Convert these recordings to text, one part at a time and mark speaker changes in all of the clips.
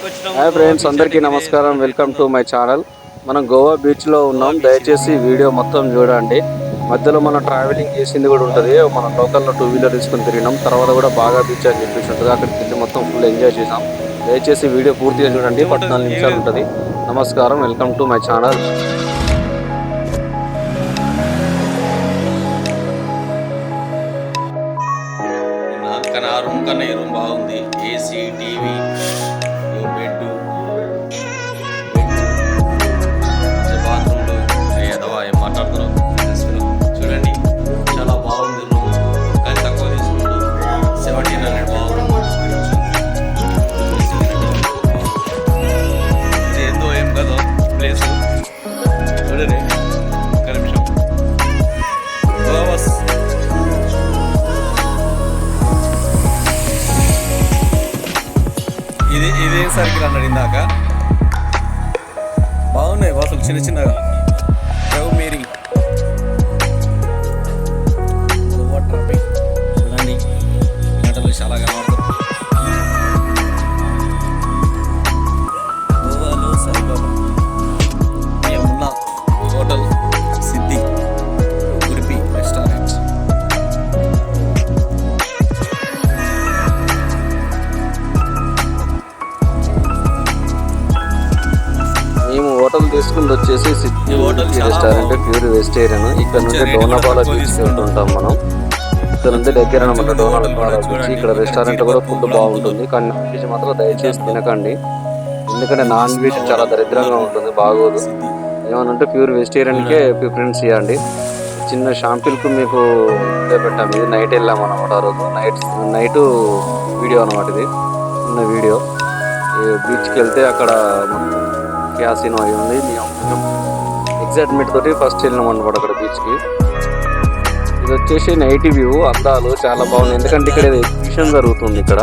Speaker 1: Hi friends అందరికీ నమస్కారం. Welcome to my channel మనం గోవా బీచ్లో ఉన్నాం. దయచేసి వీడియో మొత్తం చూడండి. మధ్యలో మనం ట్రావెలింగ్ చేసింది కూడా ఉంటుంది. మనం లోకల్లో టూ వీలర్ తీసుకొని తిరిగినాం. తర్వాత కూడా బాగా బీచ్ అని చెప్పేసి ఉంటుంది. అక్కడికి వెళ్ళి మొత్తం ఫుల్ ఎంజాయ్ చేసాం దయచేసి వీడియో పూర్తిగా చూడండి. పద్నాలుగు నిమిషాలు ఉంటుంది. నమస్కారం. వెల్కమ్ టు మై ఛానల్
Speaker 2: కానీ ఆ రూమ్ కన్నా ఈ రూమ్ బాగుంది. ఏసీ టీవీ ఇది సర్కిల్ అన్నాడు ఇందాక. బాగున్నాయి అసలు చిన్న చిన్నగా.
Speaker 1: తీసుకుంది వచ్చేసి సిద్ధి రెస్టారెంట్. Pure vegetarian. ఇక్కడ నుండి డోనాపాల బీచ్. వెళ్తుంటాం మనం. ఇక్కడ నుండి దగ్గర అనమాట డోనాపాల బీచ్. ఇక్కడ రెస్టారెంట్ కూడా ఫుడ్ బాగుంటుంది. కానీ నాన్ వెజ్ మాత్రం దయచేసి తినకండి. ఎందుకంటే నాన్ వెజ్ చాలా దరిద్రంగా ఉంటుంది బాగోదు. ఏమనంటే ప్యూర్ వెజిటేరియన్కే ప్రిఫరెన్స్ ఇవ్వండి. చిన్న షాంపిల్కు మీకు ఇదే పెట్టాము ఇది నైట్ వెళ్ళాము అనమాట ఆ రోజు. నైట్ నైట్ వీడియో అనమాట ఇది. చిన్న వీడియో. బీచ్కి వెళ్తే అక్కడ క్యాసినో అయి ఉంది? మేము కొంచెం ఎగ్జైట్మెంట్ తోటి ఫస్ట్ వెళ్ళినాం అనమాట అక్కడ బీచ్కి ఇది వచ్చేసి నైట్ వ్యూ అందాలు చాలా బాగుంది ఎందుకంటే ఇక్కడ ఎగ్జిబిషన్ జరుగుతుంది ఇక్కడ.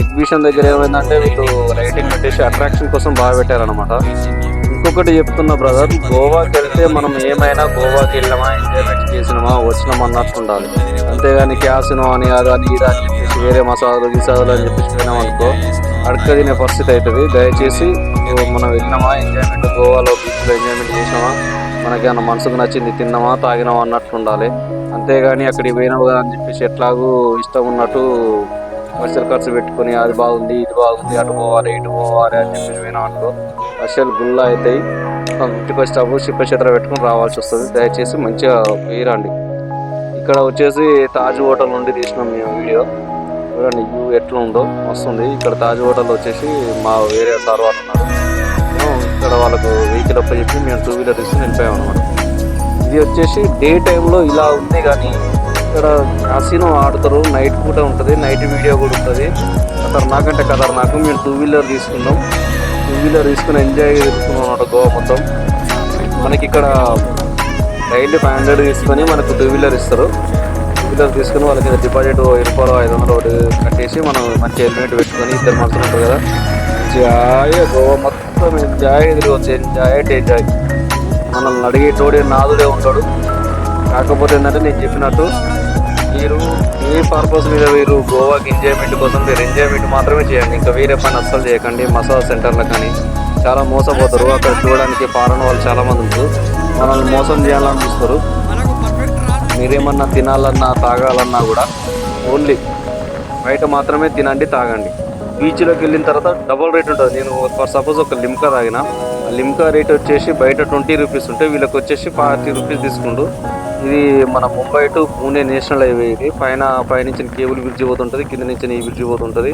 Speaker 1: ఎగ్జిబిషన్ దగ్గర ఏమైందంటే వీళ్ళు లైటింగ్ పెట్టేసి అట్రాక్షన్ కోసం బాగా పెట్టారనమాట ఇంకొకటి చెప్తున్న బ్రదర్ గోవాకి వెళ్తే మనం ఏమైనా గోవాకి వెళ్ళామా ఎంజాయ్మెంట్ చేసినామా వచ్చినామా అన్నట్టు ఉండాలి. అంతేగాని క్యాసినో అని అది అని ఇది అని చెప్పేసి వేరే మసాలాలు గిసాలు అని చెప్పేసి పోయినాం అనుకో అడక తినే పరిస్థితి అవుతుంది. దయచేసి మనం వెళ్ళినామా ఎంజాయ్మెంట్ గోవాలో బీచ్లో ఎంజాయ్మెంట్ చేసినామా? మనకి ఏమన్నా మనసుకు నచ్చింది తిన్నామా? తాగినామా అన్నట్టు ఉండాలి. అంతేగాని అక్కడికి పోయినావు కదా అని చెప్పేసి ఎట్లాగూ ఇష్టం ఉన్నట్టు పైసలు ఖర్చు పెట్టుకొని అది బాగుంది ఇది బాగుంది అటు పోవాలి ఇటు పోవాలి అని చెప్పేసి పోయినాం అనుకో అసలు గుల్ల అవుతాయి ఇంటికి వచ్చేటప్పుడు చిప్ప పెట్టుకొని రావాల్సి వస్తుంది. దయచేసి మంచిగా వేయరండి. ఇక్కడ వచ్చేసి తాజ్ హోటల్ నుండి తీసినాం మేము వీడియో. చూడండి వ్యూ ఎట్లా ఉందో. వస్తుంది ఇక్కడ తాజ్ హోటల్ వచ్చేసి మా వేరే సార్ వాళ్ళు ఉన్నారు. మేము ఇక్కడ వాళ్ళకు వెహికల్ అప్ప చెప్పి మేము టూ వీలర్ తీసుకుని వెళ్ళిపోయాం అనమాట ఇది వచ్చేసి డే టైంలో ఇలా ఉంది కానీ ఇక్కడ కాసినో ఆడతారు. నైట్ పూట ఉంటుంది. నైట్ వీడియో కూడా ఉంటుంది. ఖతర్నాక్. అంటే నాకు మేము టూ వీలర్ తీసుకున్నాం. టూ వీలర్ తీసుకుని ఎంజాయ్ చేసుకున్నాం అనమాట గోవా మొత్తం. మనకి ఇక్కడ డైలీ ఫైవ్ హండ్రెడ్ తీసుకొని మనకు టూ వీలర్ ఇస్తారు. టూ వీలర్ తీసుకుని వాళ్ళకి డిపాజిట్ వెయ్యి ఐదు వందలు ఒకటి కట్టేసి మనం మంచి హెల్మెట్ పెట్టుకొని ఇద్దరు మనుషులు ఉంటారు కదా. మంచిగా గోవా మొత్తం. ఎంజాయ్ తిరగచ్చు ఎంజాయ్ అంటే ఎంజాయ్ మనల్ని అడిగేటోడే నాదుడే ఉంటాడు కాకపోతే ఏంటంటే నేను చెప్పినట్టు మీరు ఏ పర్పస్ మీద మీరు గోవాకి ఎంజాయ్మెంట్ కోసం మీరు ఎంజాయ్మెంట్ మాత్రమే చేయండి. ఇంకా వేరే పని అస్సలు చేయకండి. మసాజ్ సెంటర్లో కానీ చాలా మోసపోతారు. అక్కడ చూడడానికి పారణ వాళ్ళు చాలామంది ఉంటారు. మనల్ని మోసం చేయాలని చూస్తారు. మీరేమన్నా తినాలన్నా తాగాలన్నా కూడా ఓన్లీ బయట మాత్రమే తినండి తాగండి. బీచ్లోకి వెళ్ళిన తర్వాత డబుల్ రేట్ ఉంటుంది. నేను ఫర్ సపోజ్ ఒక లిమ్కా తాగిన ఆ లిమ్కా రేట్ వచ్చేసి బయట ట్వంటీ రూపీస్ ఉంటే వీళ్ళకి వచ్చేసి ఫార్టీ రూపీస్ తీసుకుండు ఇది మన Mumbai to Pune national highway ఇది. పైన పైనుంచి కేబుల్ బ్రిడ్జి పోతుంటుంది కింద నుంచి ఈ బ్రిడ్జి పోతుంటుంది.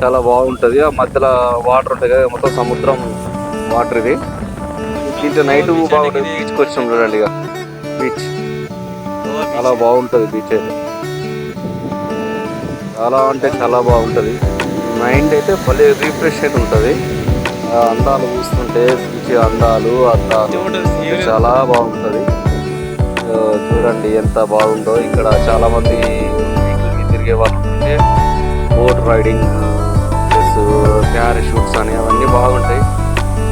Speaker 1: చాలా బాగుంటుంది. ఆ మధ్యలో వాటర్ ఉంటుంది కదా మొత్తం సముద్రం వాటర్ ఇది. దీంట్లో నైట్ బాగుంటుంది. బీచ్కి వచ్చాం చూడండి ఇక. బీచ్. చాలా బాగుంటుంది బీచ్ అయితే. చాలా అంటే చాలా బాగుంటుంది. మైండ్ అయితే భలే రీఫ్రెష్ అయితే ఉంటుంది. ఆ అందాలు చూస్తుంటే మంచి అందాలు అందాలు చాలా బాగుంటుంది. చూడండి ఎంత బాగుందో. ఇక్కడ చాలా మంది తిరిగే వాళ్ళు ఉంటే బోట్ రైడింగ్ ప్లస్ ప్యారాషూట్స్ అని అవన్నీ బాగుంటాయి.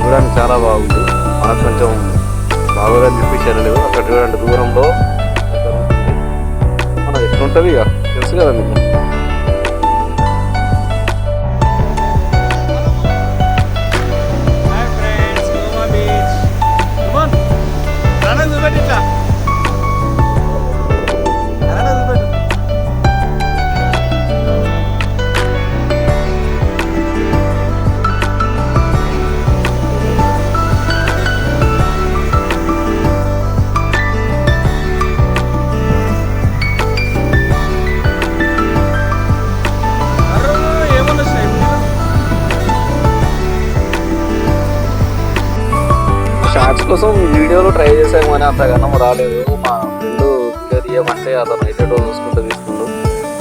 Speaker 1: చూడడానికి చాలా బాగుంది. మనకు కొంచెం బాగోదని చూపించారు వెళ్ళలేదు అక్కడ చూడండి దూరంలో మన ఎట్లుంటుంది ఇక? తెలుసు కదా మీకు? షార్ట్స్ కోసం వీడియోలు ట్రై చేసాము కానీ అంతగానం రాలేదు. మా ఫ్రెండ్ క్లియర్ తీయమంటే అతను అయితే చూసుకుంటూ తీస్తుండు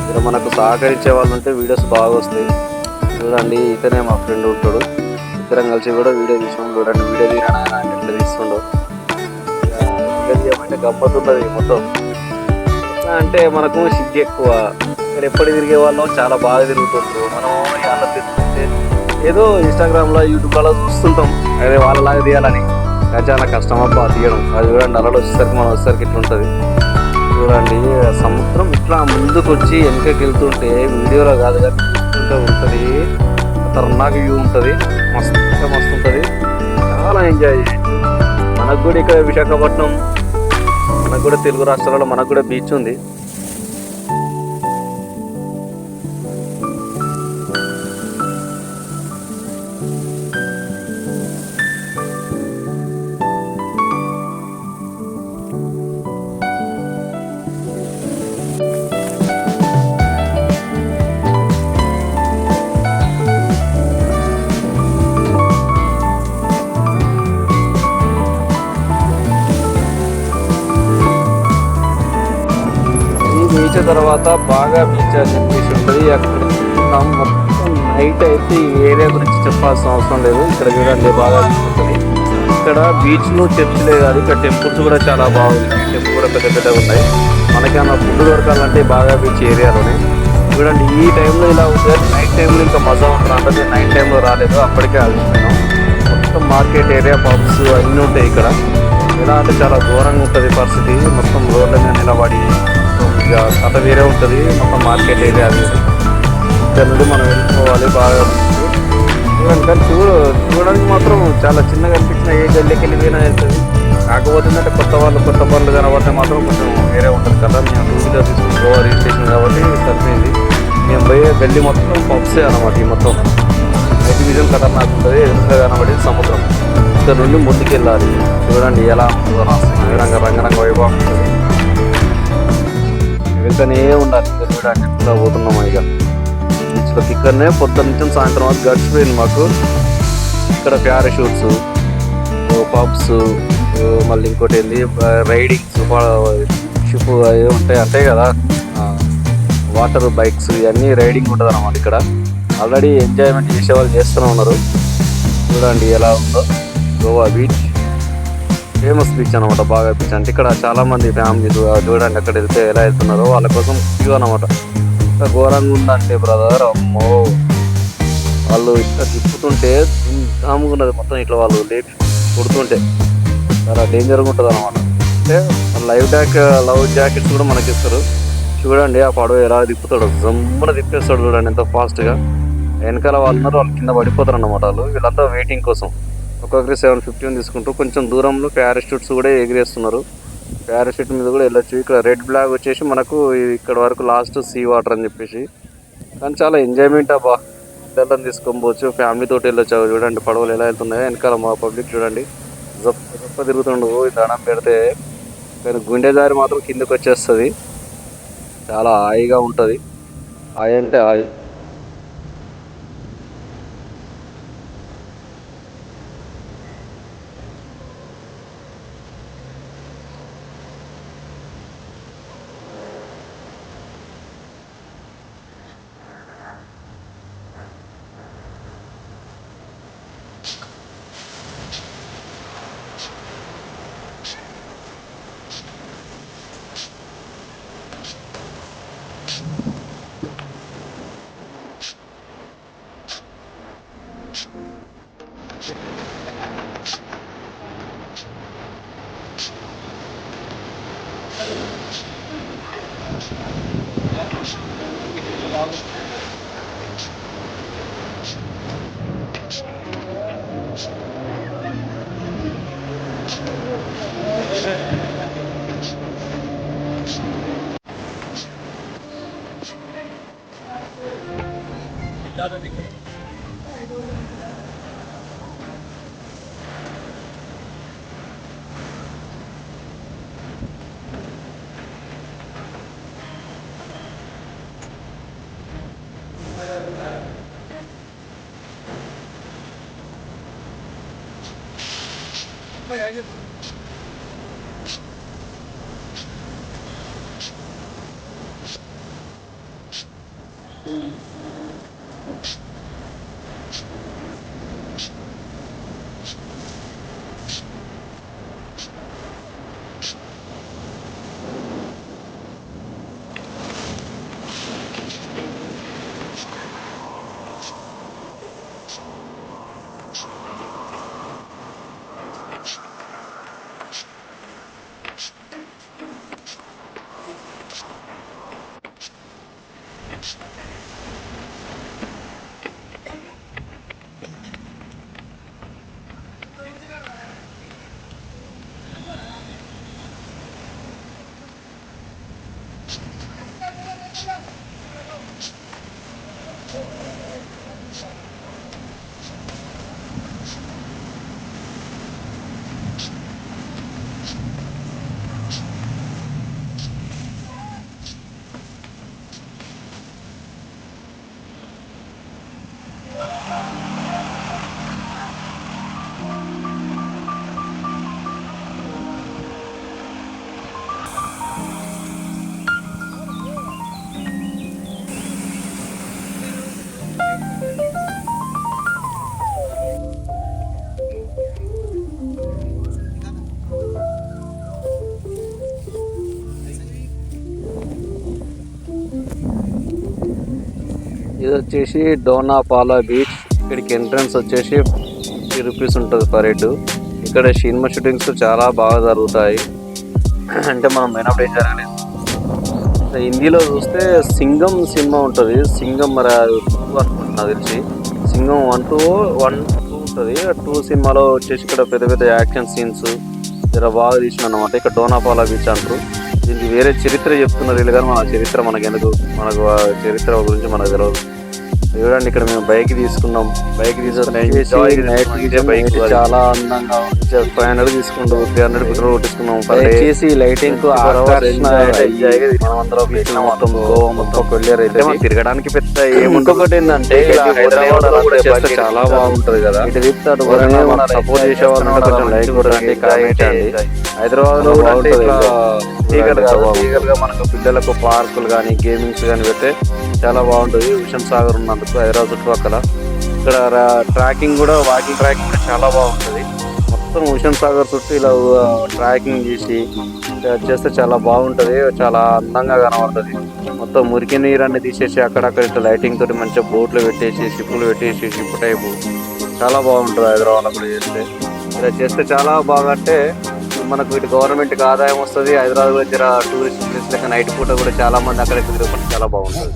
Speaker 1: ఇక్కడ మనకు సహకరించే వాళ్ళు ఉంటే వీడియోస్ బాగా వస్తాయి. చూడండి ఇతనే మా ఫ్రెండ్ ఉంటాడు. ఇద్దరం కలిసి కూడా వీడియో తీసినాం చూడండి వీడియో తీయడం ఆయన ఎట్లా తీస్తుండో. వీడియో తీయమంటే గమ్మతుంటుంది మొత్తం. ఎట్లా అంటే మనకు సిగ్గు ఎక్కువ. ఇక్కడ ఎప్పుడు తిరిగే వాళ్ళం? చాలా బాగా తిరుగుతుంటారు మనం అలా తిరుగుతుంటే ఏదో ఇన్స్టాగ్రామ్లో యూట్యూబ్లో చూస్తుంటాం. అదే వాళ్ళలాగా తీయాలని. చాలా కష్టం అబ్బా తీయడం. అది చూడండి అలలు వచ్చేసరికి మనం వచ్చేసరికి ఇట్లా ఉంటుంది చూడండి సముద్రం ఇట్లా ముందుకు వచ్చి వెనకకి వెళ్తుంటే వీడియోలో కాదు కానీ ఉంటుంది. ఖతర్నాక్ వ్యూ ఉంటుంది. మస్తు మస్తు ఉంటుంది. చాలా ఎంజాయ్ మనకు కూడా ఇక్కడ విశాఖపట్నం మనకు కూడా తెలుగు రాష్ట్రాలలో మనకు కూడా బీచ్ ఉంది. తర్వాత బాగా బీచ్ అని చెప్పేసి ఉంటుంది అక్కడ మొత్తం నైట్ అయితే ఈ ఏరియా గురించి చెప్పాల్సిన అవసరం లేదు. ఇక్కడ చూడండి బాగా ఉంటుంది ఇక్కడ బీచ్లో చర్చిలే కాదు ఇక్కడ టెంపుల్స్ కూడా చాలా బాగుంది. టెంపుల్ కూడా పెద్ద పెద్దగా ఉన్నాయి. మనకేమన్నా ఫుడ్ దొరకాలంటే బాగా బీచ్ ఏరియాలోనే చూడండి ఈ టైంలో ఇలా ఉంది నైట్ టైంలో ఇంకా మజా ఉంటుంది అంటే నైట్ టైంలో రాలేదు. అప్పటికే అలసిపోయినాం మొత్తం మార్కెట్ ఏరియా పబ్స్ అన్నీ ఉంటాయి ఇక్కడ. ఎలా అంటే చాలా ఘోరంగా ఉంటుంది పరిస్థితి. మొత్తం రోడ్ల మీద అంత వేరే ఉంటుంది మొత్తం మార్కెట్ ఏరియా అది. ఇక్కడ నుండి మనం వెళ్ళిపోవాలి బాగా. చూడండి కానీ చూడ చూడడానికి మాత్రం చాలా చిన్నగా అనిపించిన ఏ గల్లీకి వెళ్ళిపోయినా వెళ్తుంది కాకపోతే ఏంటంటే కొత్త వాళ్ళు కొత్త పనులు కనబడితే మాత్రం కొంచెం వేరే ఉంటుంది కదా. మేము టూ వీలర్ తీసుకుని గోవా రిజిస్ట్రేషన్ కాబట్టి సరిపోయింది. మేము పోయే గల్లీ మొత్తం పబ్సే అనమాట ఈ మొత్తం. నైట్ విజన్ ఖతర్నాక్ ఉంటుంది ఎదురుగా కనబడేది సముద్రం. ఇక్కడ నుండి ముందుకెళ్ళాలి. చూడండి ఎలా ఉంటుందో రంగరంగ వైభవం. ఉంటుంది వెళ్తూనే ఉండాలి. ఇక్కడ చూడండి పోతున్నాము పోతున్నాం ఇక. బీచ్లోకి ఇక్కడనే పొద్దున్న నుంచి సాయంత్రం వరకు గడిచిపోయింది మాకు. ఇక్కడ ప్యారాషూట్స్ పబ్స్ మళ్ళీ ఇంకోటి ఏంది రైడింగ్స్ షిప్ అవి ఉంటాయి అంతే కదా. వాటర్ బైక్స్ ఇవన్నీ రైడింగ్ ఉంటుంది అనమాట ఇక్కడ. ఆల్రెడీ ఎంజాయ్మెంట్ చేసే వాళ్ళు చేస్తూనే ఉన్నారు. చూడండి ఎలా ఉందో. గోవా బీచ్. ఫేమస్ బీచ్ అనమాట బాగా బీచ్ అంటే ఇక్కడ చాలా మంది ఫ్యామిలీ చూడండి అక్కడ వెళ్తే ఎలా వెళ్తున్నారో వాళ్ళ కోసం క్యూ అనమాట ఇంత ఘోరంగా ఉందంటే బ్రదర్ అమ్మో. వాళ్ళు ఇట్లా తిప్పుతుంటే దాముకున్నది మొత్తం ఇట్లా వాళ్ళు లేపి కొడుతుంటే. చాలా డేంజర్గా ఉంటుంది అనమాట అంటే లైవ్ జాక్ లవ్ జాకెట్స్ కూడా మనకి ఇస్తారు. చూడండి ఆ పడవ ఎలా తిప్పుతాడు. జమ్మున తిప్పేస్తాడు చూడండి ఎంత ఫాస్ట్గా వెనకాల వాళ్ళు ఉన్నారు వాళ్ళు కింద పడిపోతారు అన్నమాట వాళ్ళు. వీళ్ళంతా వెయిటింగ్ కోసం. ఒక్కొక్కరి సెవెన్ ఫిఫ్టీన్ తీసుకుంటూ కొంచెం దూరంలో పారాషూట్స్ కూడా ఎగిరేస్తున్నారు. పారాషూట్ మీద కూడా వెళ్ళొచ్చు. ఇక్కడ రెడ్ ఫ్లాగ్ వచ్చేసి మనకు ఇక్కడ వరకు లాస్ట్ సీ వాటర్ అని చెప్పేసి. కానీ చాలా ఎంజాయ్మెంట్ అబ్బా. పిల్లలను తీసుకొని పోవచ్చు. ఫ్యామిలీ తోటి వెళ్ళొచ్చు చూడండి. పడవలు ఎలా వెళ్తున్నాయో. వెనకాల మా పబ్లిక్ చూడండి. జప్ప జప్ప తిరుగుతుండు. దానం దండం పెడితే కానీ గుండె మాత్రం కిందకు వచ్చేస్తుంది. చాలా హాయిగా ఉంటుంది. హాయి అంటే హాయి. other ticket? Wait, I just... Mm-hmm. ఇది వచ్చేసి డోనాపాలా బీచ్. ఇక్కడికి ఎంట్రన్స్ వచ్చేసి ఫిఫ్టీ రూపీస్ ఉంటుంది పర్ హెడ్. ఇక్కడ సినిమా షూటింగ్స్ చాలా బాగా జరుగుతాయి. అంటే మనం పోయినప్పుడు ఏం జరగలేదు. హిందీలో చూస్తే సింగం సినిమా ఉంటుంది. సింగం మరి టూ అనుకుంటున్నా తెలిసి. Singam one two one two ఉంటుంది. టూ సినిమాలో వచ్చేసి ఇక్కడ పెద్ద పెద్ద యాక్షన్ సీన్స్ జర బాగా తీసిన అనమాట ఇక్కడ డోనాపాలా బీచ్ అంటారు. దీనికి వేరే చరిత్ర చెప్తున్నారు వీళ్ళు కానీ మన చరిత్ర మనకెందుకు? మనకు ఆ చరిత్ర గురించి మనకు తెలియదు చూడండి ఇక్కడ మేము బైక్ తీసుకున్నాం. బైక్ బైక్ చాలా అందంగా ఫైవ్ హండ్రెడ్ తీసుకుంటాం త్రీ హండ్రెడ్ పెట్రోల్ కొట్టించుకున్నాం చేసి లైటింగ్ మొత్తం గోవా మొత్తం. కొల్లేరు అయితే తిరగడానికి పెద్ద ఏముంటొకటి ఏంటంటే హైదరాబాద్ చాలా బాగుంటది కదా. ఇటు తిప్పుతాడు సపోర్ట్ చేసే వాళ్ళు కొంచెం లైక్ చేయండి. హైదరాబాద్లో లీగల్గా లీగల్గా మనకు పిల్లలకు పార్కులు కానీ గేమింగ్స్ కానీ పెడితే చాలా బాగుంటుంది. విషం సాగర్ ఉన్నందుకు హైదరాబాద్ చుట్టుపక్కల. ఇక్కడ ట్రాకింగ్ కూడా వాకింగ్ ట్రాకింగ్ కూడా చాలా బాగుంటుంది. మొత్తం హుషన్ సాగర్ చుట్టూ ఇలా ట్రాకింగ్ చేసి చేస్తే చాలా బాగుంటుంది. చాలా అందంగా కనబడుతుంది. మొత్తం మురికి నీరు అన్ని తీసేసి అక్కడక్కడ ఇట్లా లైటింగ్ తోటి మంచిగా బోట్లు పెట్టేసి షిప్పులు పెట్టేసి షిప్ టైపు చాలా బాగుంటుంది హైదరాబాద్లో కూడా చేస్తే. ఇలా చేస్తే చాలా బాగా అంటే మనకు ఇటు గవర్నమెంట్కి ఆదాయం వస్తుంది. హైదరాబాద్ దగ్గర టూరిస్ట్ ప్లేస్ లెక్క నైట్ పూట కూడా చాలా మంది అక్కడ తిరుగుకుంటే చాలా బాగుంటుంది.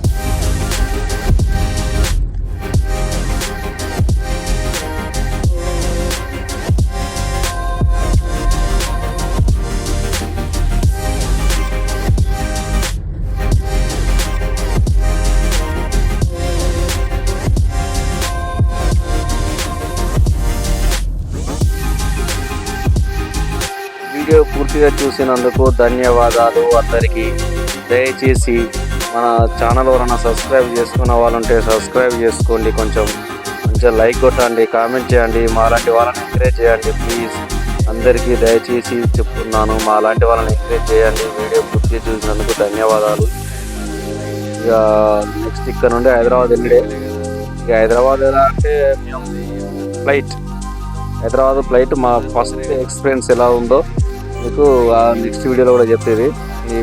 Speaker 1: చూసినందుకు ధన్యవాదాలు. అందరికీ దయచేసి మన ఛానల్ ఎవరైనా సబ్స్క్రైబ్ చేసుకున్న వాళ్ళుంటే సబ్స్క్రైబ్ చేసుకోండి. కొంచెం కొంచెం లైక్ కొట్టండి కామెంట్ చేయండి. మాలాంటి వాళ్ళని ఎంకరేజ్ చేయండి. ప్లీజ్ అందరికీ దయచేసి చెప్తున్నాను మాలాంటి వాళ్ళని ఎంకరేజ్ చేయండి. వీడియో పూర్తి చూసినందుకు ధన్యవాదాలు. ఇక నెక్స్ట్ ఇక్కడ నుండి హైదరాబాద్ వెళ్ళే ఇక హైదరాబాద్ ఎలా అంటే మేము ఫ్లైట్ హైదరాబాద్ ఫ్లైట్ మా ఫస్ట్ ఎక్స్పీరియన్స్ ఎలా ఉందో మీకు నెక్స్ట్ వీడియోలో కూడా చెప్పేది.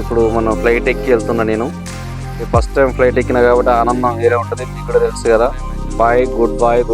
Speaker 1: ఇప్పుడు మనం ఫ్లైట్ ఎక్కి వెళ్తున్నా నేను. ఫస్ట్ టైం ఫ్లైట్ ఎక్కినా కాబట్టి ఆనందం వేరే ఉంటుంది. మీకు కూడా తెలుసు కదా. Bye good bye